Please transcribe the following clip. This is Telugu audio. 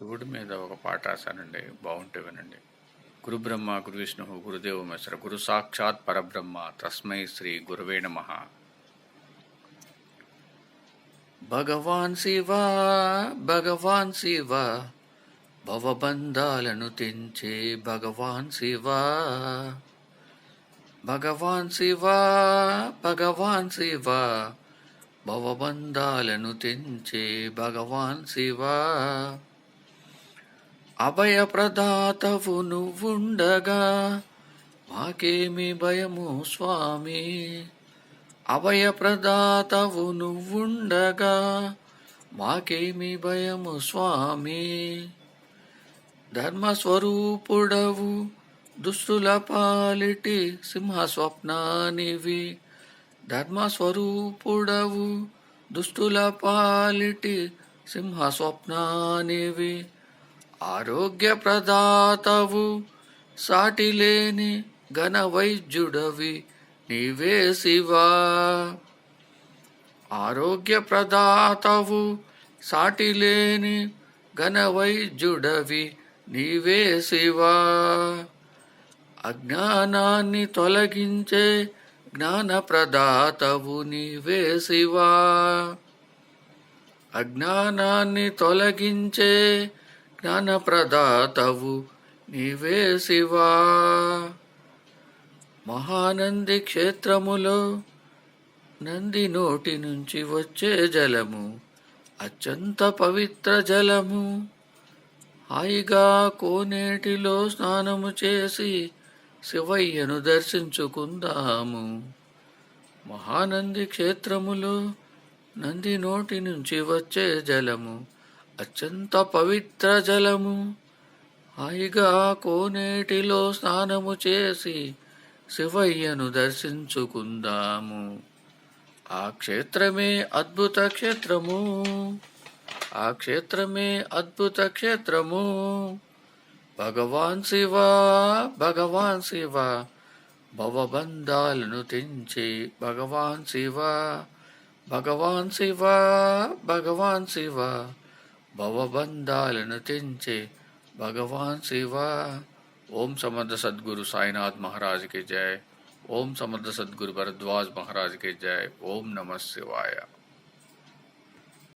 శివుడి మీద ఒక పాట రాశానండి. బాగుంటే వినండి. గురు బ్రహ్మ గురు విష్ణు గురుదేవ మిశ్ర గురు సాక్షాత్ పరబ్రహ్మ తస్మై శ్రీ గురువే నమ. భగవాన్ శివ భగవాన్ శివ భవబంధాలను తెంచే భగవాన్ శివ. భగవాన్ శివ భగవాన్ శివ భవబంధాలను తెంచే భగవాన్ శివ. అభయప్రదాతవు నువ్వుండగా మాకేమి భయము స్వామి? అభయప్రదాతవు నువ్వుండగా మాకేమి భయము స్వామి? ధర్మస్వరూపుడవు దుస్తుల పాలిటి సింహస్వప్నానివి. ధర్మస్వరూపుడవు దుస్తుల పాలిటి సింహస్వప్నానివి. ఆరోగ్య ప్రదాతవు సాటిలేని ఘన వైద్యుడవి నీవే శివా. ఆరోగ్య ప్రదాతవు సాటిలేని ఘన వైద్యుడవి నీవే శివా. అజ్ఞానాన్ని తొలగించే జ్ఞాన ప్రదాతవు నీవే శివా. అజ్ఞానాన్ని తొలగించే జ్ఞాన ప్రదాతవు నీవే శివా. మహానంది క్షేత్రములో నంది నోటి నుంచి వచ్చే జలము అత్యంత పవిత్ర జలము. హాయిగా కోనేటిలో స్నానము చేసి శివయ్యను దర్శించుకుందాము. మహానంది క్షేత్రములో నంది నోటి నుంచి వచ్చే జలము అత్యంత పవిత్ర జలము. హాయిగా కోనేటిలో స్నానము చేసి శివయ్యను దర్శించుకుందాము. ఆ క్షేత్రమే అద్భుత క్షేత్రము. ఆ క్షేత్రమే అద్భుత క్షేత్రము. భగవాన్ శివ భగవాన్ శివ భవబంధాలను తెంచి భగవాన్ శివ భగవాన్ శివ భగవాన్ శివ భవబంధాలను తెంచే భగవాన్ శివ ఓం సమర్థ సద్గురు సాయినాథ్ మహారాజ్ కి జయ ఓం సమర్థ సద్గురు భరద్వాజ్ మహారాజ్ కి జయ ఓం నమ శివాయ